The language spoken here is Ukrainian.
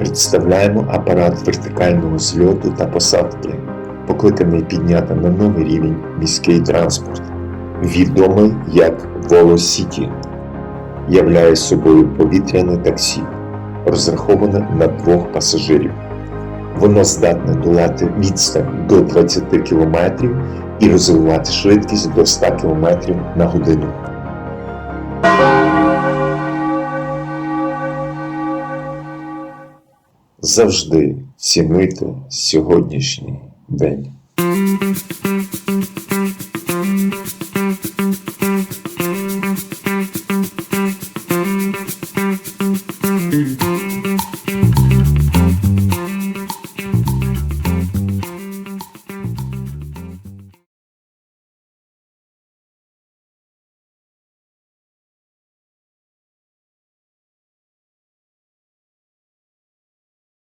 Представляємо апарат вертикального зльоту та посадки, покликаний підняти на новий рівень міський транспорт, відомий як Волосіті, являє собою повітряне таксі, розраховане на двох пасажирів. Воно здатне долати відстань до 20 км і розвивати швидкість до 100 км на годину. Завжди цінуйте сьогоднішній день.